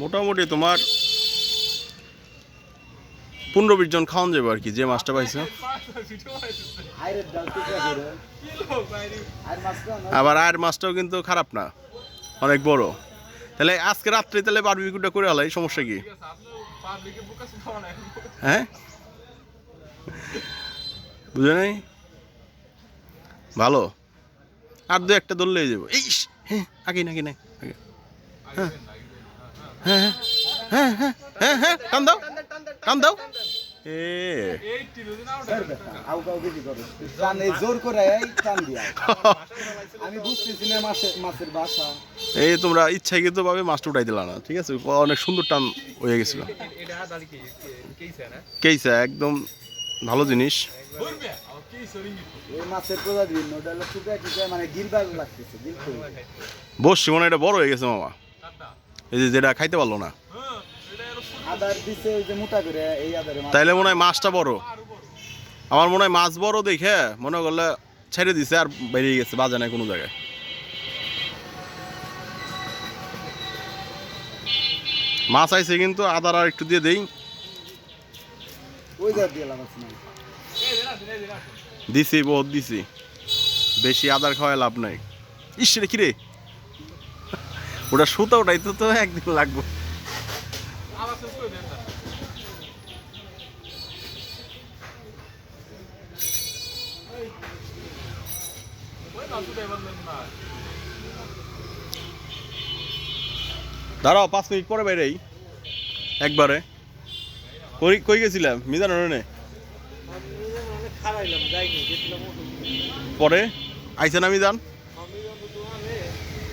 মোটামুটি তোমার পনেরো বিশ জন খাওয়ান যাবে আর কি, যে মাছটা পাইছো। আবার আয়ের মাছটাও কিন্তু খারাপ না, অনেক বড়। তাহলে আজকে রাত্রে তাহলে বারবিকিউটা করে হলাই সমস্যা কি? হ্যাঁ? বুঝে নাই ভালো। আর দু একটা ধরলেই যাব। ইস! হ্যাঁ আগে না আগে না, আগে। হ্যাঁ। হ্যাঁ হ্যাঁ হ্যাঁ হ্যাঁ হ্যাঁ টান দাও টান দাও এই জোর করে এই টান দিয়া। আমি বুঝতেছি না মাছের মাছের বাসা। এই তোমরা ইচ্ছাকৃত ভাবে মাছটা উঠাই দিলা না ঠিক আছে? অনেক সুন্দর টান হয়ে গেছিল। কেইসা একদম ভালো জিনিস। মানে বসছি মনে হয় এটা বড় হয়ে গেছে মামা। এই যে যেটা খাইতে পারল না। তাইলে মনে হয় মাছটা বড়। আমার মনে হয় মাছ বড় দেখে মনে করলে ছেড়ে দিছে আর বেরিয়ে গেছে বাজে নাই কোনো জায়গায়। মাছ আইছে কিন্তু আদার আর একটু দিয়ে দেই। দিছি বহুত দিছি। বেশি আদার খাওয়ায় লাভ নাই। ইস রে কিরে ওটা সুতা ওটাইতে তো একদিন লাগবে। দাঁড়াও, পাঁচ মিনিট পরে বাইরেই একবারে। কই কই গেছিলাম? মিজান গেছিলাম পরে। আইসা না মিজান?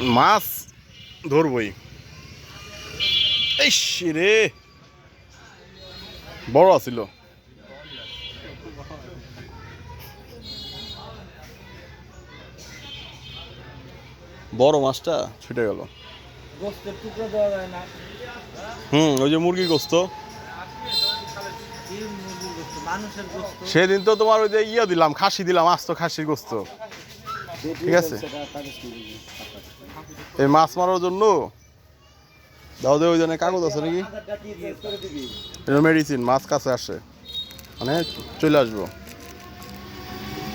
মাছ ধরবই। এই রে। বড় আছিল। বড় মাছটা? ছুটে গেল। গোস্তের টুকরো দেওয়া যায় না। হুম ওই যে মুরগি গোস্ত। সেদিন তো তোমার ওই যে ইয়ে দিলাম খাসি দিলাম আস্ত খাসির গোস্ত। ঠিক আছে। এই মাছ মারার জন্য? দাও দে ওই জন্য কাগজ আছে নাকি? মেডিসিন মাছ কাছে আসে। মানে চলে আসব।